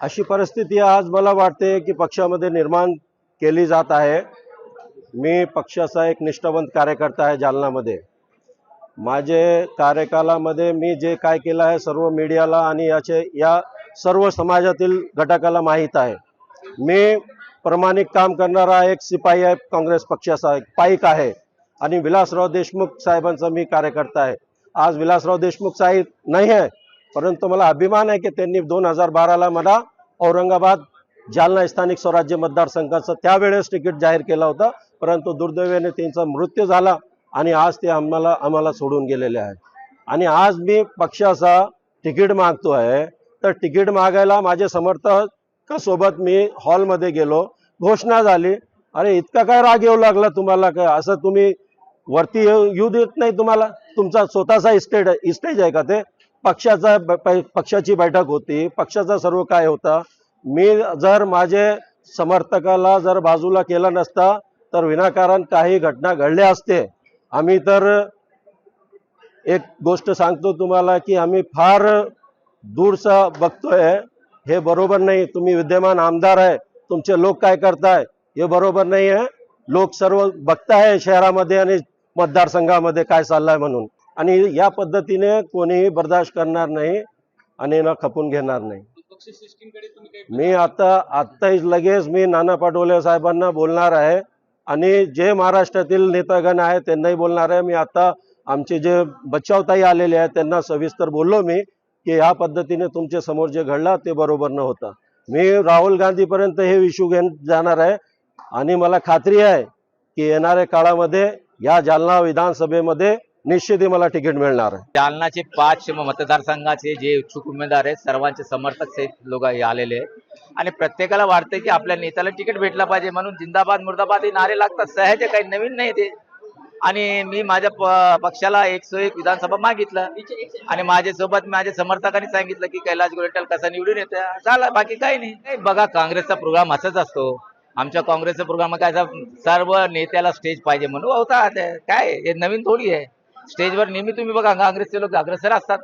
अशी परिस्थिती आज मला वाटते की पक्षामध्ये निर्माण केली जात आहे. मी पक्षाचा एक निष्ठावंत कार्यकर्ता आहे जालनामध्ये. माझे कार्यकालामध्ये मी जे काय केलं आहे सर्व मीडियाला आणि याचे या सर्व समाजातील घटकाला माहीत आहे. मी प्रामाणिक काम करणारा एक सिपाही आहे काँग्रेस पक्षाचा एक पाईक आहे आणि विलासराव देशमुख साहेबांचा मी कार्यकर्ता आहे. आज विलासराव देशमुख साहेब नाही आहे परंतु मला अभिमान आहे की त्यांनी दोन हजार बाराला मला औरंगाबाद जालना स्थानिक स्वराज्य मतदारसंघाचं त्यावेळेस तिकीट जाहीर केलं होतं. परंतु दुर्दैवाने त्यांचा मृत्यू झाला आणि आज ते आम्हाला आम्हाला सोडून गेलेले आहे आणि आज मी पक्षाचा तिकीट मागतो आहे. तर तिकीट मागायला माझे समर्थकासोबत मी हॉलमध्ये गेलो. घोषणा झाली अरे इतका काय राग येऊ लागला तुम्हाला? काय असं तुम्ही वरती येऊ येऊ देत नाही तुम्हाला? तुमचा स्वतःचा इस्टेट इस्टेज आहे का ते? पक्षाचा पक्षाची बैठक होती. पक्षाचा सर्व काय होता? मी जर माझे समर्थकाला जर बाजूला केला नसता तर विनाकारण काही घटना घडल्या असते. आम्ही तर एक गोष्ट सांगतो तुम्हाला की आम्ही फार दूरचा बघतोय. हे बरोबर नाही. तुम्ही विद्यमान आमदार आहे. तुमचे लोक काय करताय? हे बरोबर नाही आहे लोक सर्व बघताय शहरामध्ये आणि मतदारसंघामध्ये काय चाललंय म्हणून. आणि या पद्धतीने कोणीही बर्दाश्त करणार नाही आणि ना खपून घेणार नाही. मी आता आत्ताच लगेच मी नाना पाटोले साहेबांना बोलणार आहे आणि जे महाराष्ट्रातील नेतागण आहे त्यांनाही बोलणार आहे. मी आता आमचे जे बचावताई आलेले आहेत त्यांना सविस्तर बोललो मी की ह्या पद्धतीने तुमच्यासमोर जे घडलं ते बरोबर न मी राहुल गांधीपर्यंत हे इश्यू घेऊन जाणार आहे आणि मला खात्री आहे की येणाऱ्या काळामध्ये या जालना विधानसभेमध्ये निश्चितही मला तिकीट मिळणार. जालनाचे पाच मतदारसंघाचे जे इच्छुक उमेदवार आहेत सर्वांचे समर्थक सहित लोक आलेले आहेत. आणि प्रत्येकाला वाटतंय की आपल्या नेत्याला तिकीट भेटला पाहिजे म्हणून जिंदाबाद मुर्दाबाद हे नारे लागतात. सहज काही नवीन नाही ते. आणि मी माझ्या प- पक्षाला एकशे एक विधानसभा मागितलं. आणि माझ्यासोबत माझ्या समर्थकांनी सांगितलं की कैलास गोरेटल कसा निवडून येतो झाला बाकी काही नाही. बघा काँग्रेसचा प्रोग्राम असाच असतो. आमच्या काँग्रेसचा प्रोग्राम काय सर्व नेत्याला स्टेज पाहिजे म्हणून होता ते काय हे नवीन थोडी आहे. स्टेजवर नेहमी तुम्ही बघा काँग्रेसचे लोक अग्रेसर असतात.